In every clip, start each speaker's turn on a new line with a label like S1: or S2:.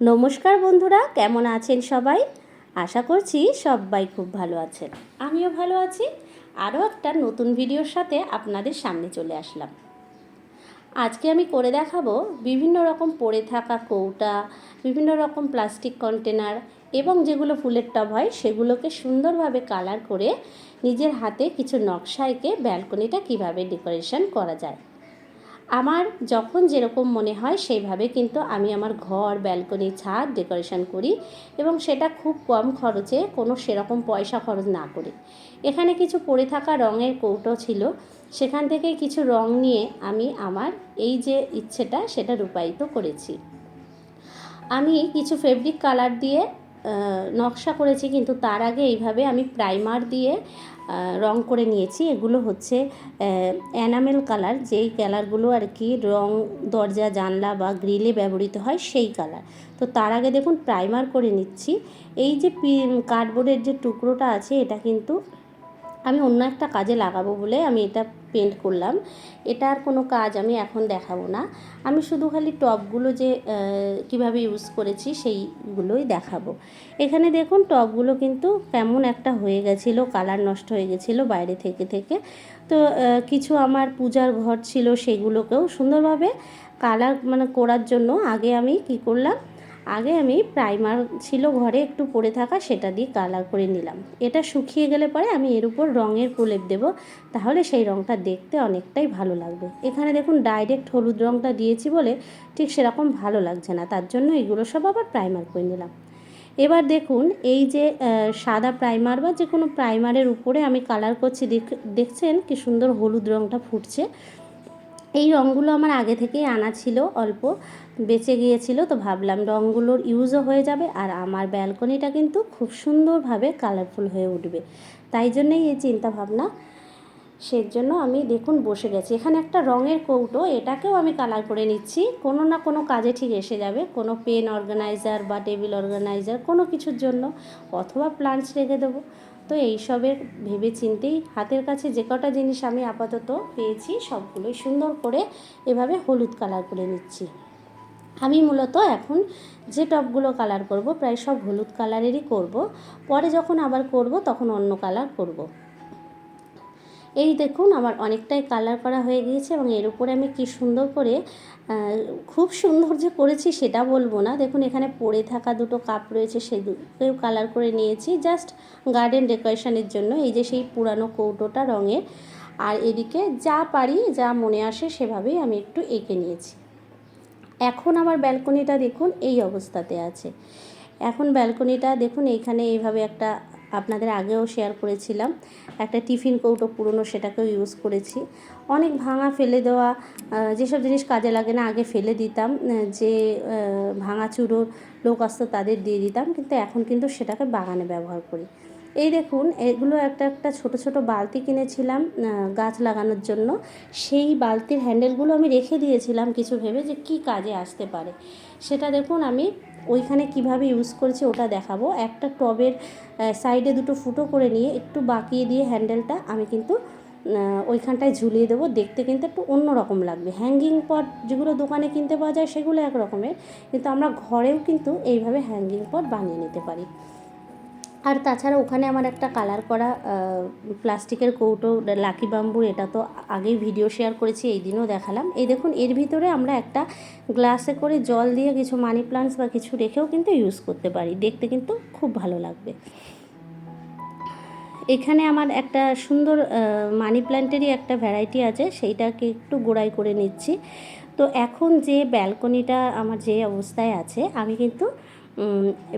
S1: নমস্কার বন্ধুরা, কেমন আছেন সবাই? আশা করছি সবাই খুব ভালো আছেন। আমিও ভালো আছি। আরও একটা নতুন ভিডিওর সাথে আপনাদের সামনে চলে আসলাম। আজকে আমি করে দেখাবো বিভিন্ন রকম পড়ে থাকা কৌটা, বিভিন্ন রকম প্লাস্টিক কন্টেনার এবং যেগুলো ফুলের টব হয়, সেগুলোকে সুন্দরভাবে কালার করে নিজের হাতে কিছু নকশা এঁকে ব্যালকনিটা কীভাবে ডেকোরেশন করা যায়। আমার যখন যেরকম মনে হয় সেইভাবে কিন্তু আমি আমার ঘর, ব্যালকনি, ছাদ ডেকোরেশন করি এবং সেটা খুব কম খরচে কোনো সেরকম পয়সা খরচ না করে। এখানে কিছু পড়ে থাকা রঙের কৌটো ছিল, সেখান থেকে কিছু রং নিয়ে আমি আমার এই যে ইচ্ছেটা সেটা রূপায়িত করেছি। আমি কিছু ফেব্রিক কালার দিয়ে নকশা করেছি কিন্তু তার আগে এইভাবে আমি প্রাইমার দিয়ে রং করে নিয়েছি। এগুলো হচ্ছে অ্যানামেল কালার যেই কালারগুলো আর কি রং, দরজা, জানলা বা গ্রিলে ব্যবহৃত হয় সেই কালার তো তার আগে দেখুন প্রাইমার করে নিচ্ছি। এই যে কার্ডবোর্ডের যে টুকরোটা আছে, এটা কিন্তু আমি অন্য একটা কাজে লাগাবো বলে আমি এটা পেন্ট করলাম। এটা আর কোনো কাজ আমি এখন দেখাবো না। আমি শুধু খালি টবগুলো যে কীভাবে ইউজ করেছি সেইগুলোই দেখাবো। এখানে দেখুন টবগুলো কিন্তু কেমন একটা হয়ে গেছিল কালার নষ্ট হয়ে গেছিল বাইরে থেকে থেকে। তো কিছু আমার পূজার ঘর ছিল সেগুলোকেও সুন্দরভাবে কালার মানে করার জন্য আগে আমি কি করলাম আগে আমি প্রাইমার ছিল ঘরে একটু পড়ে থাকা, সেটা দিয়ে কালার করে নিলাম। এটা শুকিয়ে গেলে পরে আমি এর উপর রঙের প্রলেপ দেব, তাহলে সেই রঙটা দেখতে অনেকটাই ভালো লাগবে। এখানে দেখুন ডাইরেক্ট হলুদ রঙটা দিয়েছি বলে ঠিক সেরকম ভালো লাগছে না, তার জন্য এগুলো সব আবার প্রাইমার করে নিলাম। এবার দেখুন এই যে সাদা প্রাইমার বা যে কোনো প্রাইমারের উপরে আমি কালার করছি, দেখ- দেখছেন কি সুন্দর হলুদ রঙটা ফুটছে। এই রঙগুলো আমার আগে থেকেই আনা ছিল অল্প। বেঁচে গিয়েছিল, তো ভাবলাম রঙগুলোর ইউজও হয়ে যাবে আর আমার ব্যালকনিটা কিন্তু খুব সুন্দরভাবে কালারফুল হয়ে উঠবে। তাই জন্যই এই চিন্তা ভাবনা সেজন্য আমি দেখুন বসে গেছি। এখানে একটা রঙের কৌটো, এটাকেও আমি কালার করে নিচ্ছি। কোনো না কোনো কাজে ঠিক এসে যাবে। কোনো পেন অর্গানাইজার বা টেবিল অর্গানাইজার কোনো কিছুর জন্য। অথবা প্লান্টস রেখে দেবো। তো এইসবের ভেবে চিন্তেই হাতের কাছে যে কটা জিনিস আমি আপাতত পেয়েছি, সবগুলোই সুন্দর করে এভাবে হলুদ কালার করে নিচ্ছি। আমি মূলত এখন যে টপগুলো কালার করব প্রায় সব হলুদ কালারেরই করব। পরে যখন আবার করব, তখন অন্য কালার করব। এই দেখুন, আমার অনেকটাই কালার করা হয়ে গিয়েছে এবং এর উপরে আমি কি সুন্দর করে খুব সুন্দর যে করেছি সেটা বলব না। দেখুন, এখানে পড়ে থাকা দুটো কাপ রয়েছে সেই দুটোও কালার করে নিয়েছি। জাস্ট গার্ডেন ডেকোরেশনের জন্য। এই যে সেই পুরানো কৌটোটা রঙের। আর এদিকে যা পারি, যা মনে আসে সেভাবেই আমি একটু এঁকে নিয়েছি। এখন আমার ব্যালকনিটা দেখুন, এই অবস্থাতে আছে। এখন ব্যালকনিটা দেখুন, এইখানে এইভাবে একটা আপনাদের আগেও শেয়ার করেছিলাম, একটা টিফিন কৌটো পুরনো সেটাকেও ইউজ করেছি। অনেক ভাঙা ফেলে দেওয়া যেসব জিনিস কাজে লাগে না, আগে ফেলে দিতাম যে ভাঙা চুরো লোক আসতো তাদের দিয়ে দিতাম, কিন্তু এখন কিন্তু সেটাকে বাগানে ব্যবহার করি। এই দেখুন, এগুলো একটা একটা ছোট ছোট বালতি কিনেছিলাম গাছ লাগানোর জন্য। সেই বালতির হ্যান্ডেলগুলো আমি রেখে দিয়েছিলাম কিছু ভেবে যে কি কাজে আসতে পারে। সেটা দেখুন, আমি ওইখানে কীভাবে ইউজ করেছি ওটা দেখাবো। একটা টবের সাইডে দুটো ফুটো করে নিয়ে একটু বাঁকিয়ে দিয়ে হ্যান্ডেলটা আমি কিন্তু ওইখানটায় ঝুলিয়ে দেবো। দেখতে কিন্তু একটু অন্য রকম লাগবে। হ্যাঙ্গিং পট যেগুলো দোকানে কিনতে পাওয়া যায় সেগুলো এক রকমের কিন্তু আমরা ঘরেও কিন্তু এইভাবে হ্যাঙ্গিং পট বানিয়ে নিতে পারি। আর তাছাড়া ওখানে আমার একটা কালার করা প্লাস্টিকের কৌটো, লাকি বাম্বুর, এটা তো আগেই ভিডিও শেয়ার করেছি, এই দিনও দেখালাম। এই দেখুন, এর ভিতরে আমরা একটা গ্লাসে করে জল দিয়ে কিছু মানি প্লান্টস বা কিছু রেখেও কিন্তু ইউজ করতে পারি। দেখতে কিন্তু খুব ভালো লাগবে। এখানে আমার একটা সুন্দর মানি প্ল্যান্টেরই একটা ভ্যারাইটি আছে, সেইটাকে একটু গোড়াই করে নিচ্ছি। তো এখন যে ব্যালকনিটা, আমার যে অবস্থায় আছে, আমি কিন্তু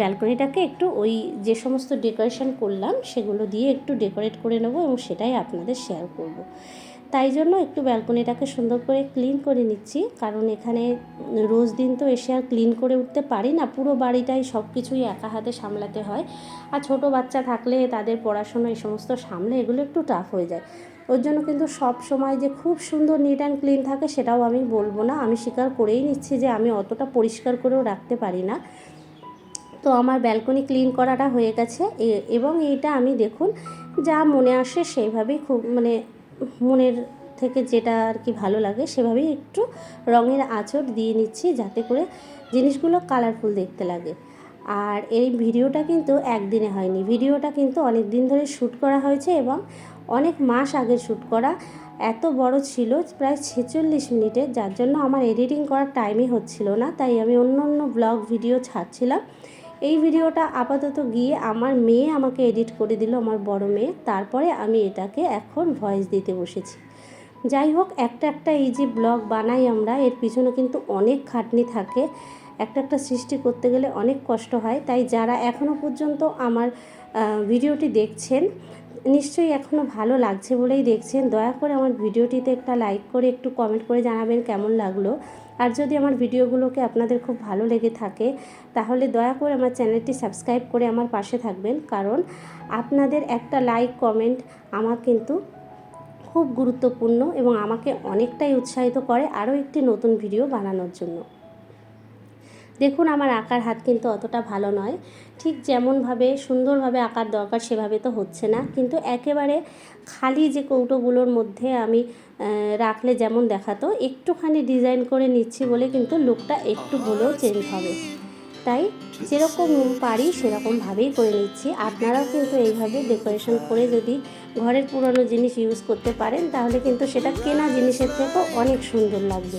S1: ব্যালকনিটাকে একটু ওই যে সমস্ত ডেকোরেশন করলাম, সেগুলো দিয়ে একটু ডেকোরেট করে নেব এবং সেটাই আপনাদের শেয়ার করব। তাই জন্য একটু ব্যালকনিটাকে সুন্দর করে ক্লিন করে নিচ্ছি, কারণ এখানে রোজ দিন তো এসে আর ক্লিন করে উঠতে পারি না, পুরো বাড়িটাই সব কিছুই একা হাতে সামলাতে হয়। আর ছোট বাচ্চা থাকলে তাদের পড়াশোনা এই সমস্ত সামলে এগুলো একটু টাফ হয়ে যায়। ওর জন্য কিন্তু সব সময় যে খুব সুন্দর নিট অ্যান্ড ক্লিন থাকে সেটাও আমি বলব না, আমি স্বীকার করেই নিচ্ছি যে আমি অতটা পরিষ্কার করেও রাখতে পারি না। তো আমার ব্যালকনি ক্লিন করাটা হয়ে গেছে। এবং এইটা আমি দেখুন, যা মনে আসে সেইভাবেই খুব মানে মনের থেকে যেটা আর কি ভালো লাগে, সেভাবেই একটু রঙের আঁচড় দিয়ে নিচ্ছি যাতে করে জিনিসগুলো কালারফুল দেখতে লাগে। আর এই ভিডিওটা কিন্তু একদিনে হয়নি। ভিডিওটা কিন্তু অনেক দিন ধরে শ্যুট করা হয়েছে এবং অনেক মাস আগে শ্যুট করা। এত বড় ছিল, প্রায় ছেচল্লিশ মিনিটের যার জন্য আমার এডিটিং করার টাইমই হচ্ছিল না। তাই আমি অন্য অন্য ব্লগ ভিডিও ছাড়ছিলাম। এই ভিডিওটা আপাতত গিয়ে আমার মেয়ে আমাকে এডিট করে দিল, আমার বড় মেয়ে। তারপরে আমি এটাকে এখন ভয়েস দিতে বসেছি। যাই হোক, একটা একটা এই যে ব্লগ বানাই আমরা, এর পিছনে কিন্তু অনেক খাটনি থাকে। একটা একটা সৃষ্টি করতে গেলে অনেক কষ্ট হয়। তাই যারা এখনও পর্যন্ত আমার ভিডিওটি দেখছেন নিশ্চয়ই এখনও ভালো লাগছে বলেই দেখছেন। দয়া করে আমার ভিডিওটিতে একটা লাইক করে একটু কমেন্ট করে জানাবেন কেমন লাগল। আর যদি আমার ভিডিওগুলোকে আপনাদের খুব ভালো লেগে থাকে, তাহলে দয়া করে আমার চ্যানেলটি সাবস্ক্রাইব করে আমার পাশে থাকবেন। কারণ আপনাদের একটা লাইক কমেন্ট আমার কিন্তু খুব গুরুত্বপূর্ণ এবং আমাকে অনেকটাই উৎসাহিত করে আরও একটি নতুন ভিডিও বানানোর জন্য। দেখুন, আমার আঁকার হাত কিন্তু অতটা ভালো নয়। ঠিক যেমনভাবে সুন্দরভাবে আঁকার দরকার সেভাবে তো হচ্ছে না। কিন্তু একেবারে খালি যে কৌটোগুলোর মধ্যে আমি রাখলে যেমন দেখাতো, একটুখানি ডিজাইন করে নিচ্ছি বলে কিন্তু লুকটা একটু হলেও চেঞ্জ হবে। তাই যেরকম পারি সেরকমভাবেই করে নিচ্ছি। আপনারাও কিন্তু এইভাবে ডেকোরেশন করে যদি ঘরের পুরনো জিনিস ইউজ করতে পারেন, তাহলে কিন্তু সেটা কেনা জিনিসের থেকেও অনেক সুন্দর লাগবে।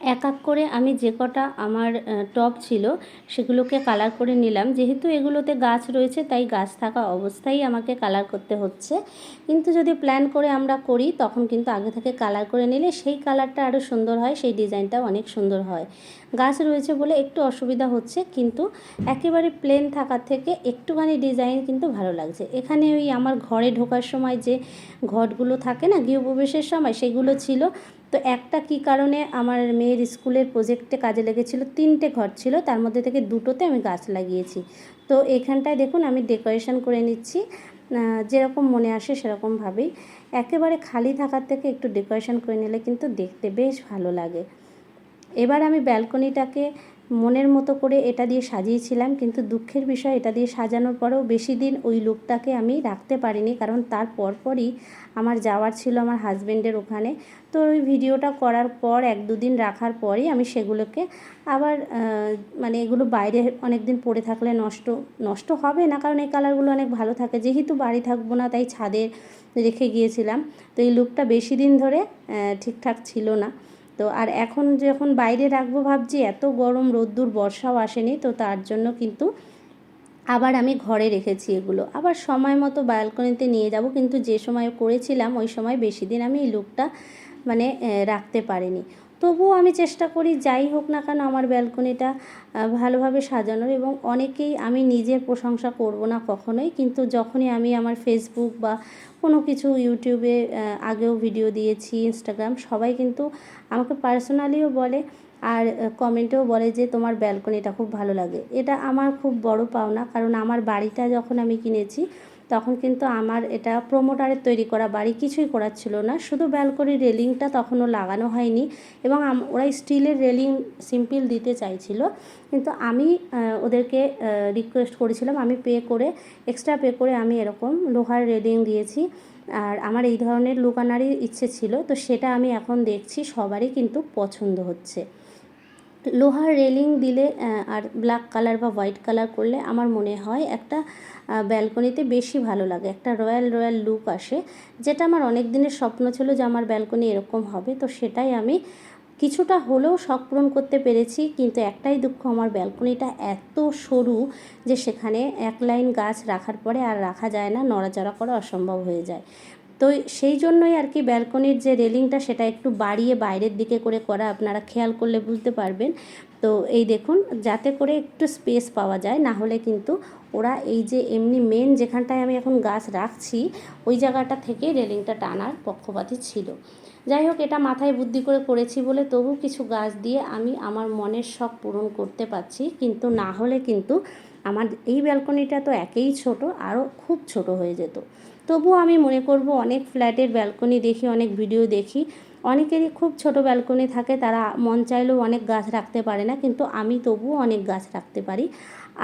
S1: এক এক করে আমি যে কটা আমার টপ ছিল সেগুলোকে কালার করে নিলাম। যেহেতু এগুলোতে গাছ রয়েছে, তাই গাছ থাকা অবস্থায় আমাকে কালার করতে হচ্ছে। কিন্তু যদি প্ল্যান করে আমরা করি, তখন কিন্তু আগে থেকে কালার করে নিলে সেই কালারটা আরও সুন্দর হয়, সেই ডিজাইনটাও অনেক সুন্দর হয়। গাছ রয়েছে বলে একটু অসুবিধা হচ্ছে, কিন্তু একেবারে প্লেন থাকার থেকে একটুখানি ডিজাইন কিন্তু ভালো লাগছে। এখানে ওই আমার ঘরে ঢোকার সময় যে ঘটগুলো থাকে না, গৃহপ্রবেশের সময় সেগুলো ছিল। তো একটা কি কারণে আমার মেয়ের স্কুলের প্রজেক্টে কাজে লেগেছিল? তিনটে ঘর ছিল, তার মধ্যে থেকে দুটোতে আমি গাছ লাগিয়েছি। তো এখানটায় দেখুন, আমি ডেকোরেশন করে নিচ্ছি। যেরকম মনে আসে সেরকমভাবেই। একেবারে খালি থাকার থেকে একটু ডেকোরেশন করে নিলে কিন্তু দেখতে বেশ ভালো লাগে। এবার আমি ব্যালকনিটাকে মনের মতো করে এটা দিয়ে সাজিয়েছিলাম, কিন্তু দুঃখের বিষয় এটা দিয়ে সাজানোর পরেও বেশি দিন ওই লুকটাকে আমি রাখতে পারিনি, কারণ তার পরপরই আমার যাওয়ার ছিল আমার হাজব্যান্ডের ওখানে। তো ওই ভিডিওটা করার পর, এক দুদিন রাখার পরই আমি সেগুলোকে আবার মানে এগুলো বাইরে অনেক দিন পরে থাকলে নষ্ট নষ্ট হবে না, কারণ এই কালারগুলো অনেক ভালো থাকে। যেহেতু বাড়ি থাকব না, তাই ছাদে রেখে গিয়েছিলাম। তো এই লুকটা বেশি দিন ধরে ঠিকঠাক ছিল না। তো আর এখন যখন বাইরে রাখব ভাবছি, এত গরম, রোদ্দুর, বর্ষাও আসেনি, তো তার জন্য কিন্তু আবার আমি ঘরে রেখেছি এগুলো। আবার সময় মতো ব্যালকনিতে নিয়ে যাব, কিন্তু যে সময় করেছিলাম, ওই সময় বেশি দিন আমি এই লুকটা মানে রাখতে পারিনি। তবুও আমি চেষ্টা করি যাই হোক না কেন আমার ব্যালকনিটা ভালোভাবে সাজানোর এবং অনেকেই আমি নিজের প্রশংসা করব না কখনোই। কিন্তু যখনই আমি আমার ফেসবুক বা কোনো কিছু ইউটিউবে আগেও ভিডিও দিয়েছি ইনস্টাগ্রাম সবাই কিন্তু আমাকে পার্সোনালিও বলে আর কমেন্টেও বলে যে তোমার ব্যালকনিটা খুব ভালো লাগে। এটা আমার খুব বড় পাওনা কারণ আমার বাড়িটা যখন আমি কিনেছি তখন কিন্তু আমার এটা প্রোমোটারের তৈরি করা বাড়ি কিছুই করার ছিল না। শুধু ব্যালকনির রেলিংটা তখনও লাগানো হয়নি এবং ওরা স্টিলের রেলিং সিম্পল দিতে চাইছিল। কিন্তু আমি ওদেরকে রিকোয়েস্ট করেছিলাম, আমি পে করে এক্সট্রা পে করে আমি এরকম লোহার রেলিং দিয়েছি। আর আমার এই ধরনের লুকানারই ইচ্ছে ছিল, তো সেটা আমি এখন দেখছি, সবারই কিন্তু পছন্দ হচ্ছে। লোহার রেলিং দিলে আর ব্ল্যাক কালার বা হোয়াইট কালার করলে আমার মনে হয় একটা ব্যালকনিতে বেশি ভালো লাগে। একটা রয়্যাল রয়্যাল লুক আসে, যেটা আমার অনেক দিনের স্বপ্ন ছিল যে আমার ব্যালকনি এরকম হবে, তো সেটাই আমি কিছুটা হলেও শখ পূরণ করতে পেরেছি, কিন্তু একটাই দুঃখ, আমার ব্যালকনিটা এত সরু যে সেখানে এক লাইন গাছ রাখার পরে আর রাখা যায় না, নড়াচড়া করা অসম্ভব হয়ে যায়। তো সেই জন্যই আর কি ব্যালকনির যে রেলিংটা সেটা একটু বাড়িয়ে বাইরের দিকে করে করা আপনারা খেয়াল করলে বুঝতে পারবেন। তো এই দেখুন, যাতে করে একটু স্পেস পাওয়া যায়, না হলে কিন্তু ওরা এই যে এমনি মেন যেখানটায় আমি এখন গাছ রাখছি, ওই জায়গাটা থেকে রেলিংটা টানার পক্ষপাতী ছিল। যাই হোক, এটা মাথায় বুদ্ধি করে করেছি বলে তবু কিছু গাছ দিয়ে আমি আমার মনের শখ পূরণ করতে পারছি, কিন্তু না হলে কিন্তু আমার এই ব্যালকনিটা তো একেই ছোট, আরও খুব ছোট হয়ে যেত। তবুও আমি মনে করব অনেক ফ্ল্যাটের ব্যালকনি দেখি, অনেক ভিডিও দেখি। অনেকেরই খুব ছোট ব্যালকনি থাকে, তারা মন চাইলেও অনেক গাছ রাখতে পারে না, কিন্তু আমি তবুও অনেক গাছ রাখতে পারি।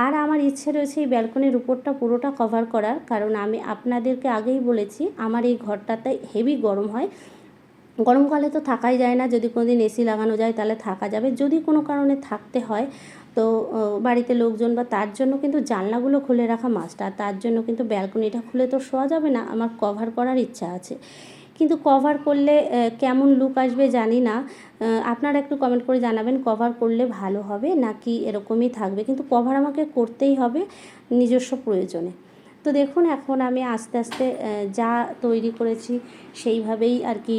S1: আর আমার ইচ্ছে রয়েছে এই ব্যালকনির উপরটা পুরোটা কভার করার। কারণ আমি আপনাদেরকে আগেই বলেছি, আমার এই ঘরটাতে হেভি গরম হয়। গরমকালে তো থাকাই যায় না, যদি কোনো দিন এসি লাগানো যায় তাহলে থাকা যাবে। যদি কোনো কারণে থাকতে হয়, তো বাড়িতে লোকজন বা তার জন্য কিন্তু জানলাগুলো খুলে রাখা মাস্ট আর তার জন্য কিন্তু ব্যালকনিটা খুলে তো শোয়া যাবে না, আমার কভার করার ইচ্ছা আছে। কিন্তু কভার করলে কেমন লুক আসবে জানি না। আপনারা একটু কমেন্ট করে জানাবেন কভার করলে ভালো হবে নাকি এরকমই থাকবে। কিন্তু কভার আমাকে করতেই হবে নিজস্ব প্রয়োজনে। তো দেখুন, এখন আমি আস্তে আস্তে যা তৈরি করেছি সেইভাবেই আর কি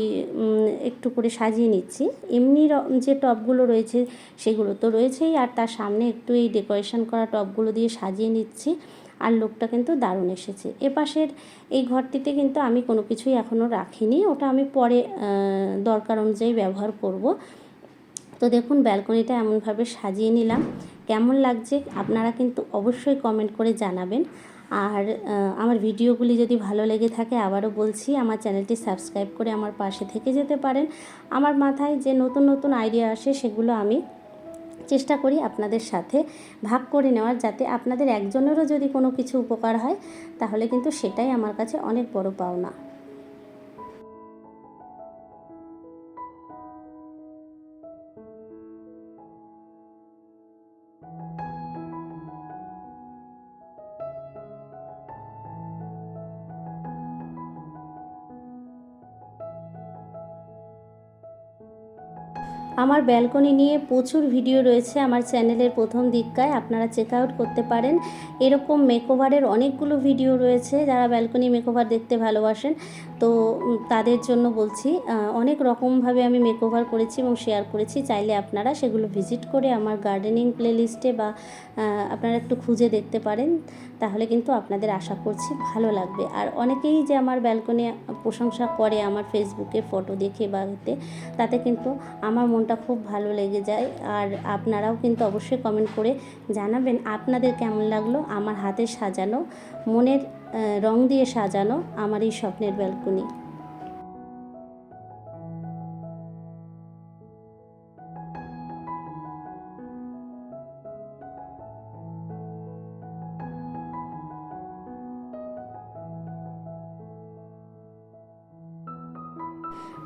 S1: একটু করে সাজিয়ে নিচ্ছি। এমনি যে টপগুলো রয়েছে সেগুলো তো রয়েছেই। আর তার সামনে একটু এই ডেকোরেশন করা টপগুলো দিয়ে সাজিয়ে নিচ্ছি। আর লোকটা কিন্তু দারুণ এসেছে। এপাশের এই ঘরটিতে কিন্তু আমি কোনো কিছুই এখনও রাখিনি। ওটা আমি পরে দরকার অনুযায়ী ব্যবহার করব। তো দেখুন, ব্যালকনিটা এমনভাবে সাজিয়ে নিলাম। কেমন লাগছে আপনারা কিন্তু অবশ্যই কমেন্ট করে জানাবেন। আর আমার ভিডিওগুলি যদি ভালো লেগে থাকে আবারও বলছি, আমার চ্যানেলটি সাবস্ক্রাইব করে আমার পাশে থেকে যেতে পারেন। আমার মাথায় যে নতুন নতুন আইডিয়া আসে সেগুলো আমি চেষ্টা করি আপনাদের সাথে ভাগ করে নেওয়ার যাতে আপনাদের একজনেরও যদি কোনো কিছু উপকার হয়, তাহলে কিন্তু সেটাই আমার কাছে অনেক বড় পাওনা। আমার ব্যালকনি নিয়ে প্রচুর ভিডিও রয়েছে আমার চ্যানেলের প্রথম দিককায়, আপনারা চেক আউট করতে পারেন। এরকম মেকওভারের অনেকগুলো ভিডিও রয়েছে, যারা ব্যালকনি মেকওভার দেখতে ভালোবাসেন। তো তাদের জন্য বলছি অনেক রকমভাবে আমি মেকওভার করেছি এবং শেয়ার করেছি। চাইলে আপনারা সেগুলো ভিজিট করে আমার গার্ডেনিং প্লেলিস্টে বা আপনারা একটু খুঁজে দেখতে পারেন। তাহলে কিন্তু আপনাদের আশা করছি ভালো লাগবে। আর অনেকেই যে আমার ব্যালকনি প্রশংসা করে আমার ফেসবুকে ফটো দেখে বা তাতে কিন্তু আমার মনটা খুব ভালো লেগে যায়। আর আপনারাও কিন্তু অবশ্যই কমেন্ট করে জানাবেন আপনাদের কেমন লাগল আমার হাতে সাজানো, মনের রং দিয়ে সাজানো আমার এই স্বপ্নের ব্যালকনি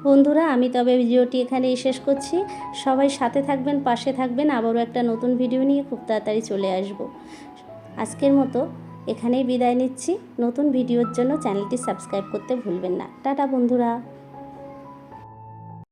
S1: বন্ধুরা, আমি তবে ভিডিওটি এখানেই শেষ করছি। সবাই সাথে থাকবেন, পাশে থাকবেন, আবারও একটা নতুন ভিডিও নিয়ে খুব তাড়াতাড়ি চলে আসব। আজকের মতো এখানেই বিদায় নিচ্ছি। নতুন ভিডিওর জন্য চ্যানেলটি সাবস্ক্রাইব করতে ভুলবেন না। টাটা বন্ধুরা।